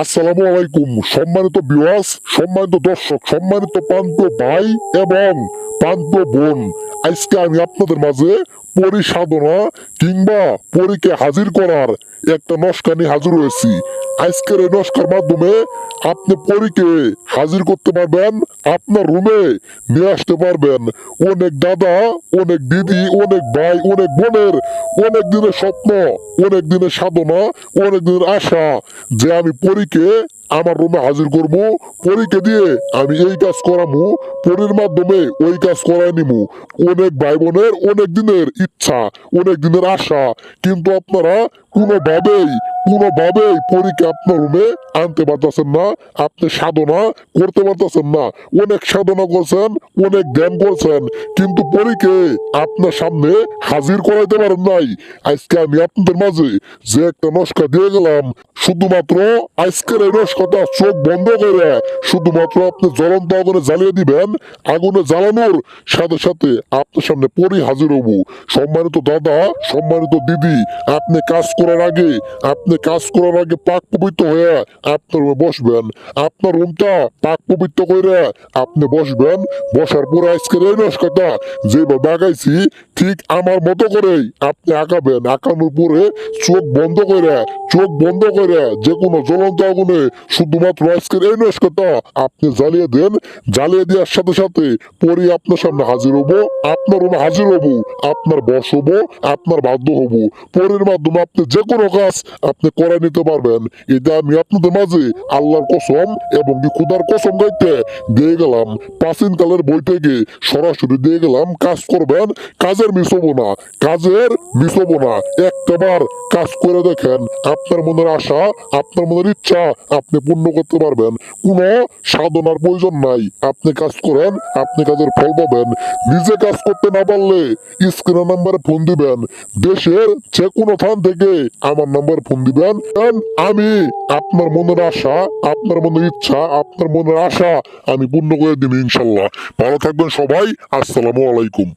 আসসালামু আলাইকুম। সম্মানিত বিওয়াস সম্মানিত দর্শক, সম্মানিত প্রান্ত ভাই এবং প্রান্ত বোন, আজকে আমি আপনাদের মাঝে পরিসাধনা কিংবা পরীকে হাজির করার একটা নস্কানি হাজির হয়েছি। আজকের এই নস্কার মাধ্যমে আপনি পরীকে হাজির করতে পারবেন, আপনার রুমে নিয়ে আসতে পারবেন। অনেক দাদা, অনেক দিদি, অনেক ভাই, অনেক বোনের, অনেক দিনের স্বপ্ন, অনেক দিনের সাধনা, অনেক দিনের আশা যে আমি পরীকে আমার রুমে হাজির করব, পরীকে দিয়ে আমি এই কাজ করামু, পরীর মাধ্যমে ওই কাজ করাই নিমু। অনেক ভাই বোনের, অনেক দিনের ইচ্ছা, অনেক দিনের আশা, কিন্তু আপনারা কোনোভাবেই কোনোভাবেই পরীকে আপনার রুমে আনতে পারতেছেন না, আপনি সাধনা করতে পারতেছেন না। অনেক সাধনা করছেন, অনেক ধ্যান করছেন, কিন্তু পরীকে আপনার সামনে হাজির করাইতে পারেন নাই। আজকে আমি আপনাদের মাঝে যে একটা নস্কা দিয়ে গেলাম শুধুমাত্র আজকের এই নস্কাটা চোখ বন্ধ করে। শুধুমাত্র আপনি জ্বলন্ত আগুনে জ্বালিয়ে দিবেন। আগুনে জ্বালানোর সাথে সাথে আপনার সামনে পরি হাজির হব। সম্মানিত দাদা, সম্মানিত দিদি, আপনি কাজ করার আগে, আপনি কাজ করার আগে পাক পবিত্র হয়ে আপনার রুমে বসবেন। আপনার রুমটা পাক পবিত্র করে আপনি বসবেন। বসার পরে আজকের এই নস্কাটা যেভাবে আঁকাইছি ঠিক আমার মতো করেই আপনি আঁকাবেন আঁকানোর পরে চোখ বন্ধ করে, চোখ বন্ধ করে যে কোনো জ্বলন্ত আগুনে শুধুমাত্র আজকের এই আপনি জ্বালিয়ে দেন, জ্বালিয়ে দেওয়ার সাথে সাথে পরে আপনার সামনে হাজির হব, আপনার রুমে হাজির হব, আপনার বস হব, আপনার বাধ্য হব। পরের মাধ্যমে আপনি যে কোনো কাজ আপনি করে নিতে পারবেন। এটা আমি আপনাদের মাঝে আল্লাহর কসম এবং খুদার কসম গাইতে দিয়ে গেলাম। প্রাচীন কালের বই থেকে সরাসরি দিয়ে গেলাম, কাজ করবেন, কাজের মিস হব না। কাজের মিস হব না। একটাবার কাজ করে দেখেন, আপনার মনের আশা আপনার মনের ইচ্ছা, আপনি পূর্ণ করতে পারবেন। কোনো সাধনার প্রয়োজন নাই। আপনি কাজ করেন, আপনি কাজের ফল পাবেন। নিজে কাজ করতে না পারলে স্ক্রিনের নাম্বারে ফোন দিবেন। দেশের যে কোনো স্থান থেকে আমার নাম্বার ফোন দিবেন। আমি আপনার মনের আশা, আপনার মনের ইচ্ছা, আপনার মনের আশা আমি পূর্ণ করে দিব ইনশাল্লাহ। ভালো থাকবেন সবাই। আসসালামু আলাইকুম।